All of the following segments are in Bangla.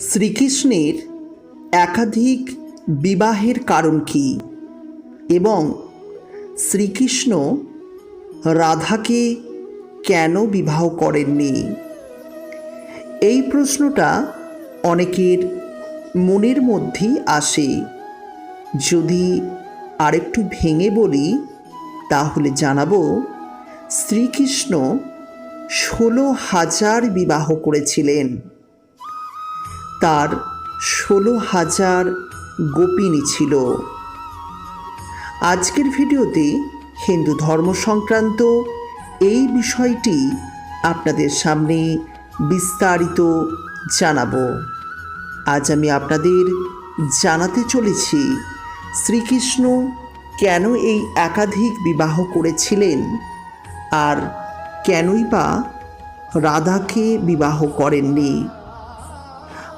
শ্রীকৃষ্ণের একাধিক বিবাহের কারণ কি এবং শ্রীকৃষ্ণ রাধাকে কেন বিবাহ করেননি? এই প্রশ্নটা অনেকের মনের মধ্যেই আসে। যদি আরেকটু ভেঙে বলি, তাহলে জানাব, শ্রীকৃষ্ণ ষোলো হাজার বিবাহ করেছিলেন। তার ষোলো হাজার গোপিনী ছিল। আজকের ভিডিওতে হিন্দু ধর্ম সংক্রান্ত এই বিষয়টি আপনাদের সামনে বিস্তারিত জানাব। আজ আমি আপনাদের জানাতে চলেছি, শ্রীকৃষ্ণ কেন এই একাধিক বিবাহ করেছিলেন আর কেনই বা রাধাকে বিবাহ করেননি?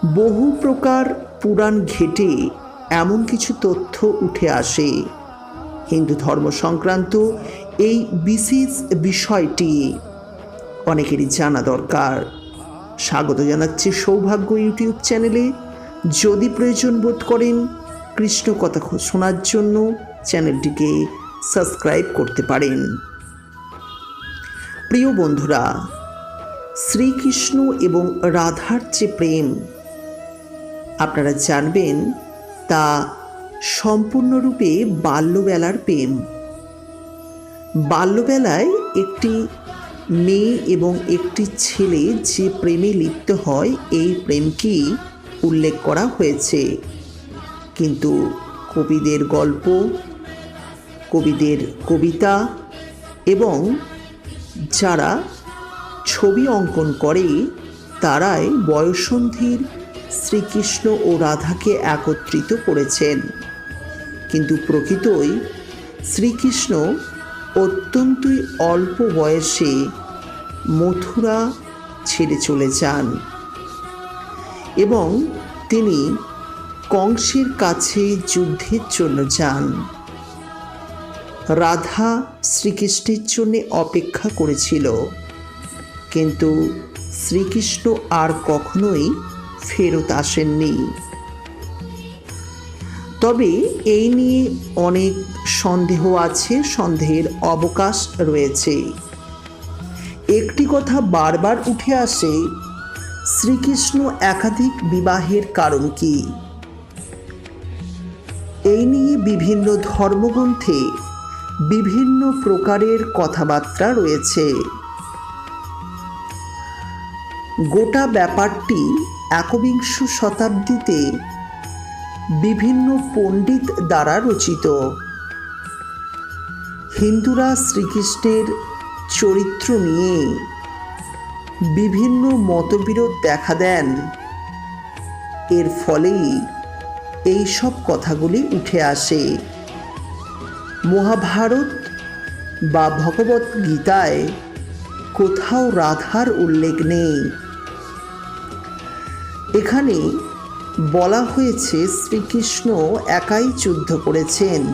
বহু প্রকার পুরাণ ঘেটে এমন কিছু তথ্য উঠে আসে। হিন্দু ধর্ম সংক্রান্ত এই বিশেষ বিষয়টি অনেকেরই জানা দরকার। স্বাগত জানাচ্ছি সৌভাগ্য ইউটিউব চ্যানেলে। যদি প্রয়োজন বোধ করেন, কৃষ্ণ কথা শোনার জন্য চ্যানেলটিকে সাবস্ক্রাইব করতে পারেন। প্রিয় বন্ধুরা, শ্রীকৃষ্ণ এবং রাধার যে প্রেম আপনারা জানবেন, তা সম্পূর্ণরূপে বাল্যবেলার প্রেম। বাল্যবেলায় একটি মেয়ে এবং একটি ছেলে যে প্রেমে লিপ্ত হয়, এই প্রেমকেই উল্লেখ করা হয়েছে। কিন্তু কবিদের গল্প, কবিদের কবিতা এবং যারা ছবি অঙ্কন করে, তারাই বয়সন্ধির শ্রীকৃষ্ণ ও রাধাকে একত্রিত করেছেন। কিন্তু প্রকৃতই শ্রীকৃষ্ণ অত্যন্তই অল্প বয়সে মথুরা ছেড়ে চলে যান এবং তিনি কংসের কাছে যুদ্ধের জন্য যান। রাধা শ্রীকৃষ্ণের জন্য অপেক্ষা করেছিল, কিন্তু শ্রীকৃষ্ণ আর কখনোই ফেরত আসেননি। তবে এই নিয়ে অনেক সন্দেহ আছে, সন্দেহের অবকাশ রয়েছে। একটি কথা বারবার উঠে আসে, শ্রীকৃষ্ণ একাধিক বিবাহের কারণ কি? এই নিয়ে বিভিন্ন ধর্মগ্রন্থে বিভিন্ন প্রকারের কথাবার্তা রয়েছে। গোটা ব্যাপারটি একবিংশ শতাব্দীতে বিভিন্ন পণ্ডিত দ্বারা রচিত। হিন্দুরা শ্রীকৃষ্ণের চরিত্র নিয়ে বিভিন্ন মতবিরোধ দেখা দেন। এর ফলেই এই সব কথাগুলি উঠে আসে। মহাভারত বা ভগবত গীতায় কোথাও রাধার উল্লেখ নেই। এখানে বলা হয়েছে শ্রীকৃষ্ণ একাই যুদ্ধ করেছেন।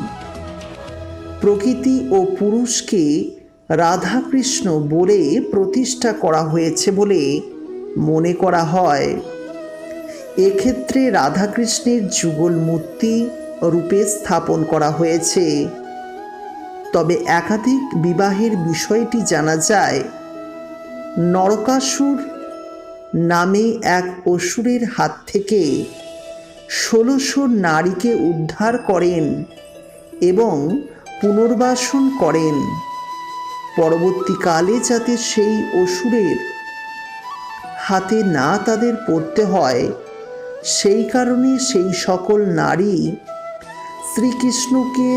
প্রকৃতি ও পুরুষকে রাধাকৃষ্ণ বলে প্রতিষ্ঠা করা হয়েছে বলে মনে করা হয়। এক্ষেত্রে রাধাকৃষ্ণের যুগল মূর্তি রূপে স্থাপন করা হয়েছে। তবে একাধিক বিবাহের বিষয়টি জানা যায়, নরকাসুর নামে এক অসুরের হাত থেকে ষোলোশো নারীকে উদ্ধার করেন এবং পুনর্বাসন করেন। পরবর্তীকালে যাতে সেই অসুরের হাতে না তাদের পড়তে হয়, সেই কারণে সেই সকল নারী শ্রীকৃষ্ণকে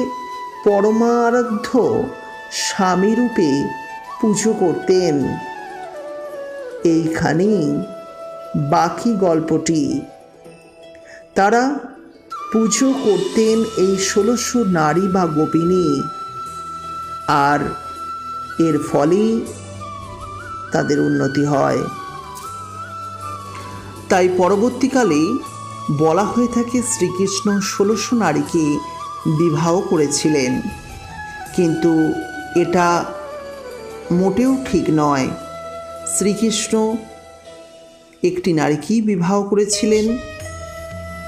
পরমারাধ্য স্বামীরূপে পুজো করতেন। এইখানেই বাকি গল্পটি। তারা পুজো করতেন এই ষোলোশো নারী বা গোপিনী। আর এর ফলেই তাদের উন্নতি হয়। তাই পরবর্তীকালে বলা হয়ে থাকে শ্রীকৃষ্ণ ষোলোশো নারীকে বিবাহ করেছিলেন। কিন্তু এটা মোটেও ঠিক নয়। শ্রীকৃষ্ণ একটি নারীকেই বিবাহ করেছিলেন,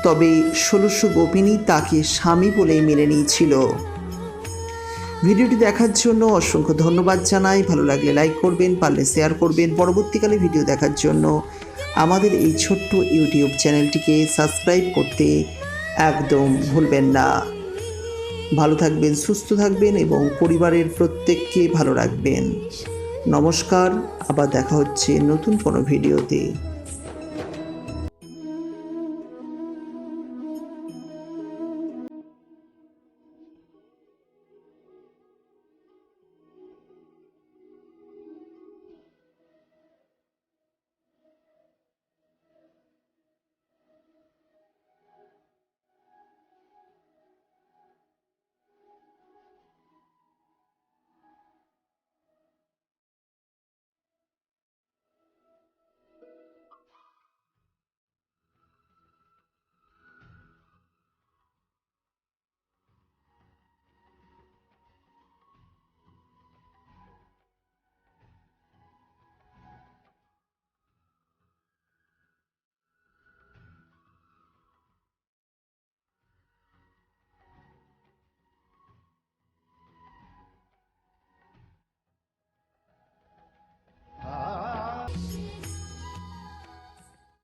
তবে ষোলশো গোপিনী তাকে স্বামী বলেই মেনে নিয়েছিল। ভিডিওটি দেখার জন্য অসংখ্য ধন্যবাদ জানাই। ভালো লাগলে লাইক করবেন, পারলে শেয়ার করবেন। পরবর্তীকালে ভিডিও দেখার জন্য আমাদের এই ছোট্ট ইউটিউব চ্যানেলটিকে সাবস্ক্রাইব করতে একদম ভুলবেন না। ভালো থাকবেন, সুস্থ থাকবেন এবং পরিবারের প্রত্যেককে ভালো রাখবেন। নমস্কার আবার দেখা হচ্ছে নতুন কোনো ভিডিওতে।